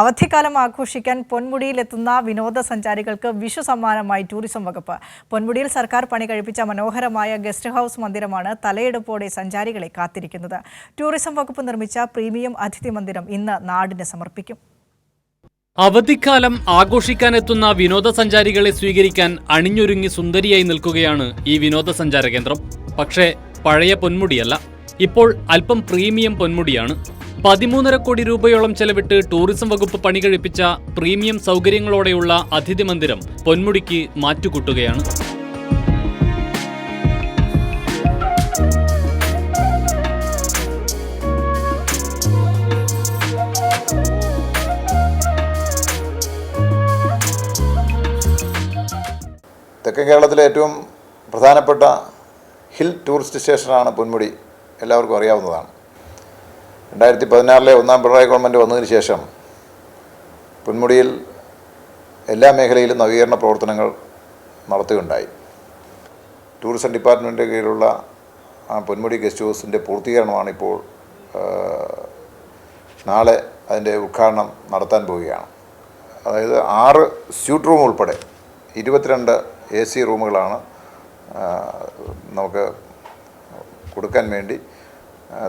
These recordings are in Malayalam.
അവധിക്കാലം ആഘോഷിക്കാൻ പൊന്മുടിയിലെത്തുന്ന വിനോദസഞ്ചാരികൾക്ക് വിഷു സമ്മാനമായി ടൂറിസം വകുപ്പ്. പൊന്മുടിയിൽ സർക്കാർ പണി കഴിപ്പിച്ച മനോഹരമായ ഗസ്റ്റ് ഹൗസ് മന്ദിരമാണ് തലയെടുപ്പോടെ സഞ്ചാരികളെ കാത്തിരിക്കുന്നത്. ടൂറിസം വകുപ്പ് നിർമ്മിച്ച പ്രീമിയം അതിഥി മന്ദിരം ഇന്ന് നാടിന് സമർപ്പിക്കും. അവധിക്കാലം ആഘോഷിക്കാനെത്തുന്ന വിനോദസഞ്ചാരികളെ സ്വീകരിക്കാൻ അണിഞ്ഞൊരുങ്ങി സുന്ദരിയായി നിൽക്കുകയാണ് ഈ വിനോദസഞ്ചാര കേന്ദ്രം. പക്ഷേ പഴയ പൊന്മുടിയല്ല. ഇപ്പോൾ അല്പം പ്രീമിയം പൊന്മുടിയാണ്. പതിമൂന്നര കോടി രൂപയോളം ചെലവിട്ട് ടൂറിസം വകുപ്പ് പണി കഴിപ്പിച്ച പ്രീമിയം സൗകര്യങ്ങളോടെയുള്ള അതിഥി മന്ദിരം പൊന്മുടിക്ക് മാറ്റുകൂട്ടുകയാണ്. തെക്കൻ കേരളത്തിലെ ഏറ്റവും പ്രധാനപ്പെട്ട ഹിൽ ടൂറിസ്റ്റ് സ്റ്റേഷനാണ് പൊന്മുടി. എല്ലാവർക്കും അറിയാവുന്നതാണ്. രണ്ടായിരത്തി പതിനാറിലെ ഒന്നാം പിണറായി ഗവൺമെന്റ് വന്നതിന് ശേഷം പൊന്മുടിയിൽ എല്ലാ മേഖലയിലും നവീകരണ പ്രവർത്തനങ്ങൾ നടത്തുകയുണ്ടായി. ടൂറിസം ഡിപ്പാർട്ട്മെന്റിന്റെ കീഴിലുള്ള പൊന്മുടി ഗസ്റ്റ് ഹൗസിന്റെ പൂർത്തീകരണമാണ് ഇപ്പോൾ നാളെ അതിന്റെ ഉദ്ഘാടനം നടത്താൻ പോവുകയാണ്. അതായത് ആറ് സ്യൂട്ട് റൂം ഉൾപ്പെടെ ഇരുപത്തിരണ്ട് എ സി റൂമുകളാണ് നമുക്ക് കൊടുക്കാൻ വേണ്ടി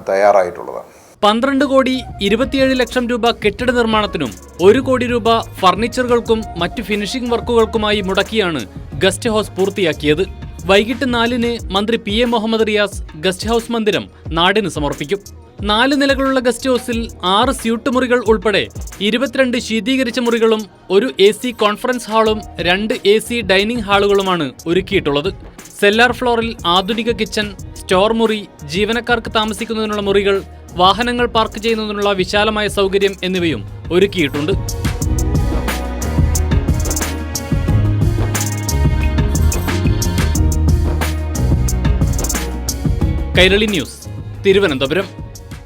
തയ്യാറായിട്ടുള്ളത്. പന്ത്രണ്ട് കോടി ഇരുപത്തിയേഴ് ലക്ഷം രൂപ കെട്ടിട നിർമ്മാണത്തിനും ഒരു കോടി രൂപ ഫർണിച്ചറുകൾക്കും മറ്റ് ഫിനിഷിംഗ് വർക്കുകൾക്കുമായി മുടക്കിയാണ് ഗസ്റ്റ് ഹൗസ് പൂർത്തിയാക്കിയത്. വൈകിട്ട് നാലിന് മന്ത്രി P A Muhammad Riyas guest house മന്ദിരം നാടിന് സമർപ്പിക്കും. നാല് നിലകളുള്ള ഗസ്റ്റ് ഹൗസിൽ ആറ് സ്യൂട്ട് മുറികൾ ഉൾപ്പെടെ ഇരുപത്തിരണ്ട് ശീതീകരിച്ച മുറികളും ഒരു എ സി കോൺഫറൻസ് ഹാളും രണ്ട് എ സി ഡൈനിങ് ഹാളുകളുമാണ് ഒരുക്കിയിട്ടുള്ളത്. സെല്ലാർ ഫ്ലോറിൽ ആധുനിക കിച്ചൺ സ്റ്റോർ മുറി ജീവനക്കാർക്ക് താമസിക്കുന്നതിനുള്ള മുറികൾ വാഹനങ്ങൾ പാർക്ക് ചെയ്യുന്നതിനുള്ള വിശാലമായ സൗകര്യം എന്നിവയും ഒരുക്കിയിട്ടുണ്ട്. കൈരളി ന്യൂസ് തിരുവനന്തപുരം.